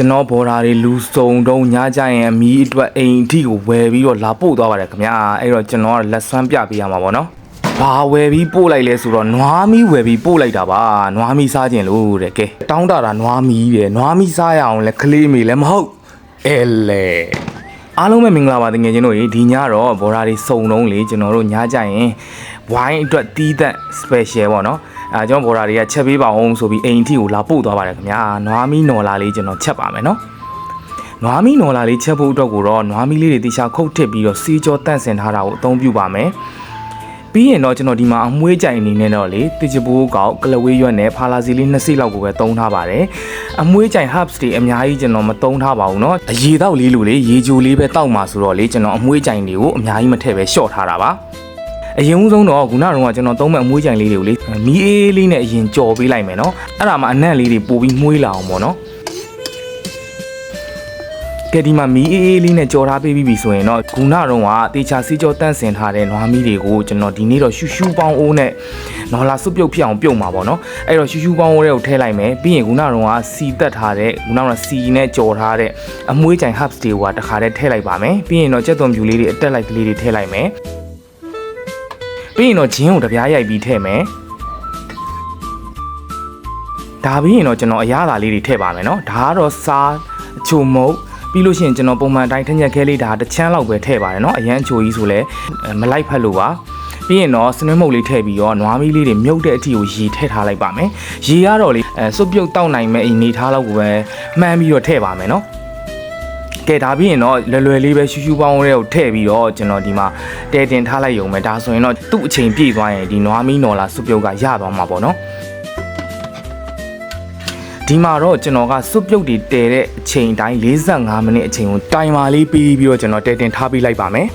ကျွန်တော်ဘော်ဒါတွေလူစုံတုံးညကြရင်အမီအတွက်အိမ်အထိကိုဝယ်ပြီးတော့လာပို့သွားပါတယ်ခင်ဗျာအဲ့တော့ကျွန်တော်ကလက်ဆွမ်းပြပေးရမှာပေါ့နော်ဘာဝယ်ပြီးပို့လိုက်လဲဆိုတော့နွားမီးဝယ်ပြီးပို့လိုက်တာပါနွားမီးစားခြင်းလို့တဲ့ကဲတောင်းတတာနွားမီးတဲ့နွားမီးစားရအောင်လဲကလေးမေလည်းမဟုတ်အဲလေ အားလုံးပဲမင်္ဂလာပါတကယ်ချင်းတို့ရေဒီညတော့ဘော်ဒါတွေစုံတုံးလေကျွန်တော်တို့ညကြရင်ဝိုင်းအတွက်တီးသက် special ပေါ့နော်အဲကျွန်တော်ဘော်ဒါတွေကချက်ပေးပါအောင်ဆိုပြီးအိမ်အထိကိုလာပို့သွားပါတယ်ခင်ဗျာနွားမီးနော်လာလေးကျွန်တော်ချက်ပါမယ်နော်နွားမီနော်လာလေးချက်ဖို့အတွက်ကိုတော့နွားမီလေးတွေတေချာခုတ်ထစ်ပြီးတော့စီကြောတန့်စင်ထားတာကိုအသုံးပြုပါမယ် ပြီးရင်တော့ကျွန်တော်ဒီမှာအမွှေးကြိုင်အနေနဲ့တော့လေတချပိုးကောက်ကလဝေးရွက်နဲ့ဖာလာစီလေးနှစ်စီလောက်ကိုပဲသုံးထားပါတယ်အမွှေးကြိုင် herbs တွေအများကြီးကျွန်တော်မသုံးထားပါဘူးเนาะအရေတော့လေးလိုလေရေချိုလေးပဲတောက်မှာဆိုတော့လေကျွန်တော်အမွှေးကြိုင်တွေကိုအများကြီးမထည့်ပဲရှော့ထားတာပါအရင်ဦးဆုံးတော့ခုနကတော့ကျွန်တော်သုံးမဲ့အမွှေးကြိုင်လေးတွေကိုလေမီးအေးလေးနဲ့အရင်ကြော်ပေးလိုက်မယ်เนาะအဲ့ဒါမှအနံ့လေးတွေပို့ပြီးမွှေးလာအောင်ပေါ့เนาะ ကဲဒီမှာမီးအေးအေးလေးနဲ့ကြော်ထားပေးပြီးပြီဆိုရင်တော့ဂုဏတော့ကတေချာစီကြောတန့်စင်ထားတဲ့နွားမီးတွေကိုကျွန်တော်ဒီနေ့တော့ရှူရှူပေါင်းအိုးနဲ့နော်လာစွပ်ပြုတ်ဖြစ်အောင်ပြုတ်မှာပေါ့နော်အဲ့တော့ရှူရှူပေါင်းအိုးတွေကိုထည့်လိုက်မယ်ပြီးရင်ဂုဏတော့ကစီတက်ထားတဲ့ဂုဏတော့စီနဲ့ကြော်ထားတဲ့အမွှေးကြိုင် hubs တွေကတခါတည်းထည့်လိုက်ပါမယ်ပြီးရင်တော့ကြက်သွန်ပြူလေးတွေအတက်လိုက်ကလေးတွေထည့်လိုက်မယ်ပြီးရင်တော့ဂျင်းကိုတပြားရိုက်ပြီးထည့်မယ်ဒါပြီးရင်တော့ကျွန်တော်အရသာလေးတွေထည့်ပါမယ်နော်ဒါကတော့စားအချိုမုတ် ပြီးလို့ရှိရင်ကျွန်တော်ပုံမှန်အတိုင်းထက်ညက်ခဲလေးဒါတစ်ချမ်းလောက်ပဲထည့်ပါတယ်เนาะအရန်ချိုကြီးဆိုလဲအဲမလိုက်ဖက်လို့ပါပြီးရင်တော့စနွှဲမုတ်လေးထည့်ပြီးတော့နွားမီးလေးတွေမြုပ်တဲ့အထိကိုရေထည့်ထားလိုက်ပါမယ်ရေကတော့လေအဲစွပ်ပြုတ်တောက်နိုင်မဲ့အနေထားလောက်ကိုပဲမှန်းပြီးတော့ထည့်ပါမယ်เนาะကဲဒါပြီးရင်တော့လွယ်လွယ်လေးပဲရှူရှူပေါင်းတွေကိုထည့်ပြီးတော့ကျွန်တော်ဒီမှာတဲတင်ထားလိုက်ရုံပဲဒါဆိုရင်တော့သူ့အချိန်ပြည့်သွားရင်ဒီနွားမီးနော်လာစွပ်ပြုတ်ကရသွားမှာပေါ့เนาะ ဒီမှာတော့ကျွန်တော်ကစွပ်ပြုတ်တွေတဲတဲ့အချိန်တိုင်း45မိနစ်အချိန်ကိုတိုင်မာလေးပြီးပြီးတော့ကျွန်တော်တဲတင်ထားပေးလိုက်ပါမယ်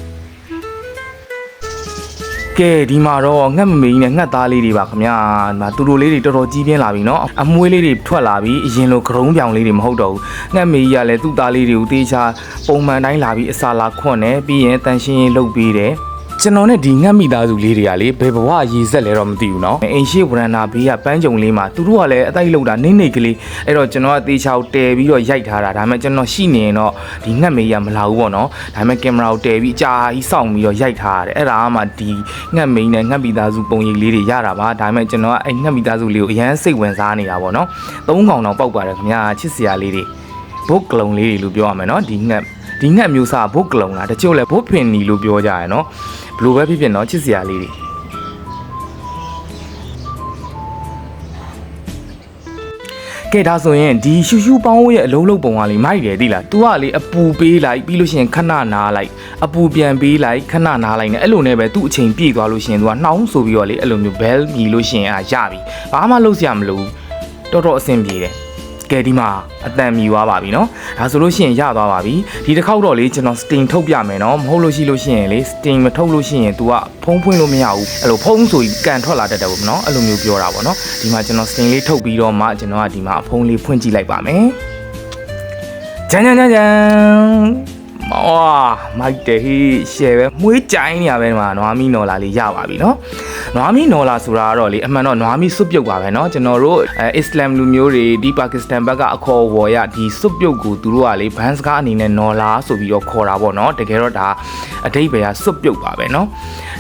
ကဲဒီမှာတော့ငှက်မမေကြီးနဲ့ငှက်သားလေးတွေပါခင်ဗျာဒီမှာတူတူလေးတွေတော်တော်ကြီးပြင်းလာပြီเนาะအမွှေးလေးတွေထွက်လာပြီအရင်လိုကရုံးပြောင်လေးတွေမဟုတ်တော့ဘူးငှက်မေကြီးကလည်းသူ့သားလေးတွေကိုတေးချာပုံမှန်တိုင်းလာပြီးအစာလာခွန့်တယ်ပြီးရင်တန်ရှင်းရင်လုပ်ပေးတယ် ကျွန်တော်နဲ့ဒီငတ်မိသားစုလေးတွေကလေဘယ်ဘဝရည်ဆက်လဲတော့မသိဘူးเนาะအိမ်ရှိဝရဏဘေးကပန်းကြုံလေးမှာသူတို့ကလည်းအတိုက်လောက်တာနေနေကလေးအဲ့တော့ကျွန်တော်ကတေချာကိုတဲပြီးတော့ရိုက်ထားတာဒါပေမဲ့ကျွန်တော်ရှိနေရင်တော့ဒီငတ်မေးရမလာဘူးပေါ့เนาะဒါပေမဲ့ကင်မရာကိုတဲပြီးအကြာကြီးစောင့်ပြီးတော့ရိုက်ထားရတယ်အဲ့ဒါမှဒီငတ်မေးနဲ့ငတ်မိသားစုပုံရိပ်လေးတွေရတာပါဒါပေမဲ့ကျွန်တော်ကအဲ့ငတ်မိသားစုလေးကိုအရန်စိတ်ဝင်စားနေတာပေါ့เนาะသုံးកောင်တော့ပောက်ပါတယ်ခင်ဗျာချစ်စရာလေးတွေဘုတ်ကလုံလေးတွေလို့ပြောရမယ်เนาะဒီငတ်ဒီငတ်မျိုးစားဘုတ်ကလုံလားတချို့လဲဘုတ်ဖင်နီလို့ပြောကြရယ်เนาะ ဘလို့ပဲဖြစ်ဖြစ်တော့ချစ်စရာလေးတွေကဲဒါဆိုရင်ဒီရှူရှူပေါင်းဝရဲ့အလုံးလုံးပုံကလေးမိုက်တယ်သိလား။ तू ကလေအပူပေးလိုက်ပြီးလို့ရှိရင်ခဏနားလိုက်အပူပြန်ပေးလိုက်ခဏနားလိုက်နဲ့အဲ့လိုနဲ့ပဲသူ့အချိန်ပြည့်သွားလို့ရှိရင် तू ကနှောင်းဆိုပြီးတော့လေအဲ့လိုမျိုး bell မြည်လို့ရှိရင်အာရပြီ။ဘာမှလုပ်စရာမလိုဘူး။တော်တော်အဆင်ပြေတယ်။ ကဲဒီမှာအတန်မြည်သွားပါပြီเนาะဒါဆိုလို့ရှိရင်ရသွားပါပြီဒီတစ်ခေါက်တော့လေကျွန်တော် sting ထုတ်ပြမယ်เนาะမဟုတ်လို့ရှိလို့ရှိရင်လေ sting မထုတ်လို့ရှိရင် तू ကဖုံးဖွင့်လို့မရဘူးအဲ့လိုဖုံးဆိုပြီးကန်ထွက်လာတတ်တယ်ပေါ့เนาะအဲ့လိုမျိုးပြောတာပေါ့เนาะဒီမှာကျွန်တော် sting လေးထုတ်ပြီးတော့မှကျွန်တော်ကဒီမှာအဖုံးလေးဖွင့်ကြည့်လိုက်ပါမယ်ဂျန်ဂျန်ဂျန်ဂျန် မောမိုက်တယ်ဟိရှယ်ပဲမွေးကြိုင်းနေရပဲဒီမှာနွားမီနော်လာလေးရပါပြီเนาะနွားမီနော်လာဆိုတာကတော့လေအမှန်တော့နွားမီစွပ်ပြုတ်ပါပဲเนาะကျွန်တော်တို့အဲအစ္စလာမ်လူမျိုးတွေဒီပါကစ္စတန်ဘက်ကအခေါ်ဝေါ်ရဒီစွပ်ပြုတ်ကိုသူတို့ကလေဘန်စကားအနေနဲ့နော်လာဆိုပြီးတော့ခေါ်တာပေါ့เนาะတကယ်တော့ဒါအတိတ်ပဲကစွပ်ပြုတ်ပါပဲเนาะ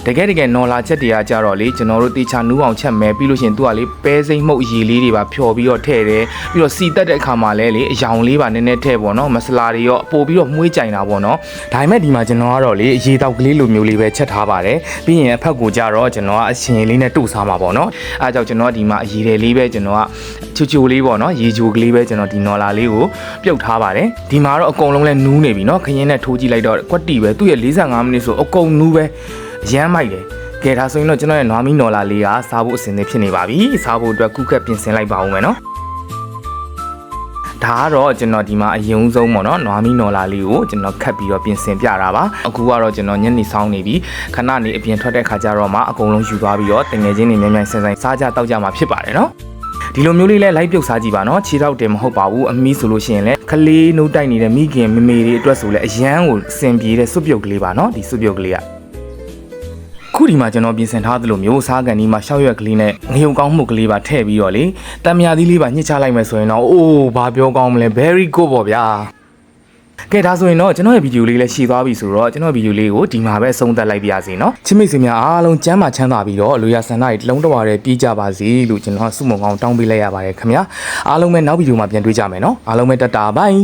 တကယ်တကယ်နော်လာချက်တွေကကြတော့လေကျွန်တော်တို့တေချာနူးအောင်ချက်မယ်ပြီးလို့ရှိရင်သူကလေပဲစိမ့်မှုတ်အရည်လေးတွေပါဖြော်ပြီးတော့ထည့်တယ်ပြီးတော့စီတက်တဲ့အခါမှာလဲလေအယောင်လေးပါနည်းနည်းထည့်ပေါ့နော်မဆလာတွေရောပို့ပြီးတော့မှုေးကြိုင်တာပေါ့ ါ့နော်ဒါပေမဲ့ဒီမှာကျွန်တော်ကတော့လေအရေတောက်ကလေးလိုမျိုးလေးပဲချက်ထားပါတယ်ပြီးရင်အဖက်ကိုကြတော့ကျွန်တော်ကအရှင်လေးနဲ့တို့စားမှာပေါ့နော်အဲဒါကြောင့်ကျွန်တော်ဒီမှာအရေတယ်လေးပဲကျွန်တော်ကချူချူလေးပေါ့နော်ရေချိုကလေးပဲကျွန်တော်ဒီနော်လာလေးကိုပြုတ်ထားပါတယ်ဒီမှာတော့အကုန်လုံးလဲနူးနေပြီနော်ခရင်နဲ့ထိုးကြည့်လိုက်တော့ကွက်တီပဲသူ့ရဲ့45မိနစ်ဆိုအကုန်နူးပဲရမ်းမိုက်တယ်ကဲဒါဆိုရင်တော့ကျွန်တော်ရဲ့နွားမီနော်လာလေးကစားဖို့အဆင်သင့်ဖြစ်နေပါပြီစားဖို့အတွက်ကုကက်ပြင်ဆင်လိုက်ပါဦးမယ်နော် ဒါကတော့ကျွန်တော်ဒီမှာအရင်ဆုံးပေါ့နော်နွားမီနော်လာလေးကိုကျွန်တော်ခတ်ပြီးတော့ပြင်ဆင်ပြတာပါအခုကတော့ကျွန်တော်ညနေဆောင်နေပြီခဏနေအပြင်ထွက်တဲ့ခါကျတော့မှအကုန်လုံးယူသွားပြီးတော့တငယ်ချင်းတွေမြန်မြန်ဆန်ဆန်စားကြတောက်ကြမှာဖြစ်ပါတယ်နော်ဒီလိုမျိုးလေးလဲလိုက်ပြုတ်စားကြည့်ပါနော်ခြေထောက်တယ်မဟုတ်ပါဘူးအမီးဆိုလို့ရှိရင်လဲခလေးနှုတ်တိုက်နေတဲ့မိခင်မမေတွေအတွက်ဆိုလဲအရန်ကိုအစင်ပြေတဲ့စွပ်ပြုတ်ကလေးပါနော်ဒီစွပ်ပြုတ်ကလေးက ခုဒီမှာကျွန်တော်ပြင်ဆင်ထားသလိုမျိုးစားကန်ဒီမှာရှောက်ရွက်ကလေးနဲ့ငရုံကောင်းမှုကလေးပါထည့်ပြီးတော့လေတံမြာသီးလေးပါညှစ်ချလိုက်မယ်ဆိုရင်တော့အိုးဘာပြောကောင်းမလဲ very good ပေါ့ဗျာကဲဒါဆိုရင်တော့ကျွန်တော်ရဲ့ဗီဒီယိုလေးလည်းရှည်သွားပြီဆိုတော့ကျွန်တော်ဗီဒီယိုလေးကိုဒီမှာပဲအဆုံးသတ်လိုက်ပါရစေနော်ချစ်မိတ်ဆွေများအားလုံးကျမ်းမာချမ်းသာပြီးတော့အလိုရဆန္ဒတွေတလုံးတဝါတွေပြည့်ကြပါစေလို့ကျွန်တော်ဆုမွန်ကောင်းတောင်းပေးလိုက်ရပါတယ်ခင်ဗျာအားလုံးပဲနောက်ဗီဒီယိုမှာပြန်တွေ့ကြမယ်နော်အားလုံးပဲတတဘိုင်